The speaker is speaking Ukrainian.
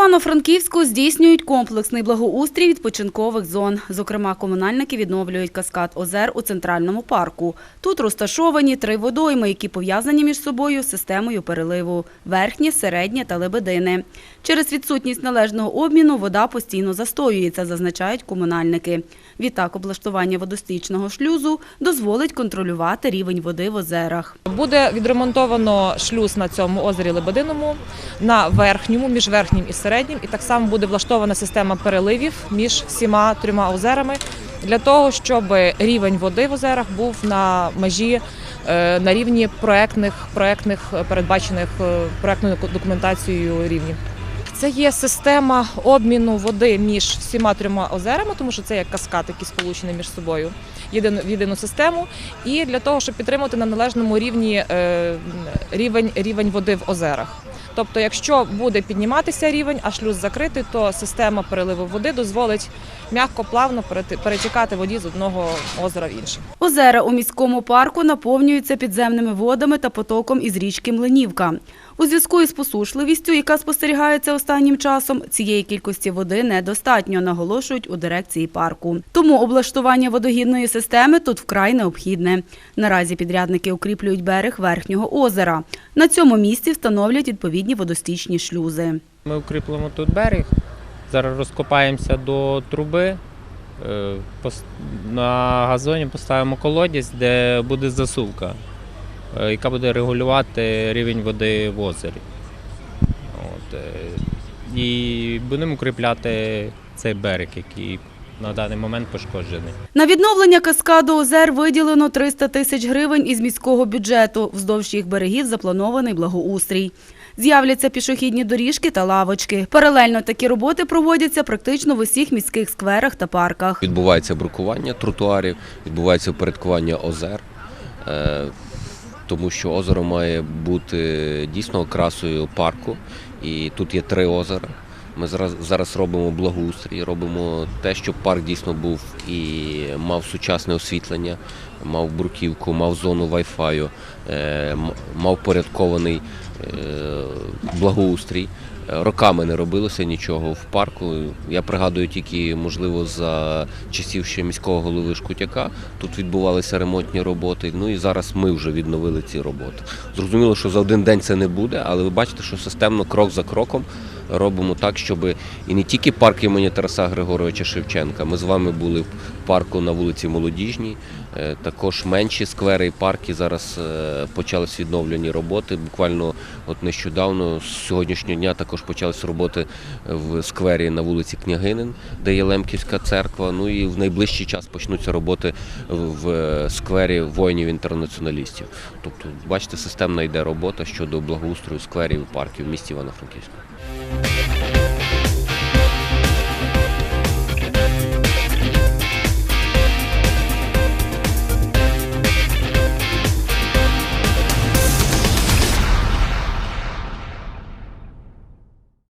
Івано-Франківську здійснюють комплексний благоустрій відпочинкових зон. Зокрема, комунальники відновлюють каскад озер у центральному парку. Тут розташовані три водойми, які пов'язані між собою системою переливу – верхнє, середнє та лебедини. Через відсутність належного обміну вода постійно застоюється, зазначають комунальники. Відтак, облаштування водостічного шлюзу дозволить контролювати рівень води в озерах. Буде відремонтовано шлюз на цьому озері Лебединому, на верхньому, між верхнім і середнім, і так само буде влаштована система переливів між всіма трьома озерами для того, щоб рівень води в озерах був на межі е, на рівні проектних, проектних е, передбачених е, проектною документацією рівнів. Це є система обміну води між всіма трьома озерами, тому що це як каскад, який сполучений між собою єдину, в єдину систему. І для того, щоб підтримати на належному рівні рівень, рівень води в озерах. Тобто, якщо буде підніматися рівень, а шлюз закритий, то система переливу води дозволить м'яко плавно перетікати воді з одного озера в інше. Озера у міському парку наповнюються підземними водами та потоком із річки Млинівка. У зв'язку із посушливістю, яка спостерігається останнім часом, цієї кількості води недостатньо, наголошують у дирекції парку. Тому облаштування водогідної системи тут вкрай необхідне. Наразі підрядники укріплюють берег верхнього озера. На цьому місці встановлять відповідні водостічні шлюзи. Ми укріплюємо тут берег. Зараз розкопаємося до труби. е, На газоні поставимо колодязь, де буде засувка, е, яка буде регулювати рівень води в озері. От, е, І будемо укріпляти цей берег, який на даний момент пошкоджений. На відновлення каскаду озер виділено 300 тисяч гривень із міського бюджету. Вздовж їх берегів запланований благоустрій. З'являться пішохідні доріжки та лавочки. Паралельно такі роботи проводяться практично в усіх міських скверах та парках. Відбувається брукування тротуарів, відбувається впорядкування озер, е, тому що озеро має бути дійсно окрасою парку. І тут є три озера. Ми зараз, зараз робимо благоустрій, робимо те, щоб парк дійсно був і мав сучасне освітлення, мав бруківку, мав зону Wi-Fi, е, мав порядкований благоустрій. Роками не робилося нічого в парку. Я пригадую тільки, можливо, за часів ще міського голови Шкутяка тут відбувалися ремонтні роботи. Ну і зараз ми вже відновили ці роботи. Зрозуміло, що за один день це не буде, але ви бачите, що системно крок за кроком робимо так, щоб і не тільки парк імені Тараса Григоровича Шевченка. Ми з вами були в парку на вулиці Молодіжній. Е, Також менші сквери і парки зараз е, почались відновлені роботи. Буквально от нещодавно, з сьогоднішнього дня, також почались роботи в сквері на вулиці Княгинин, де є Лемківська церква. Ну і в найближчий час почнуться роботи в е, сквері воїнів-інтернаціоналістів. Тобто, бачите, системна йде робота щодо благоустрою скверів парків в місті Івано-Франківську.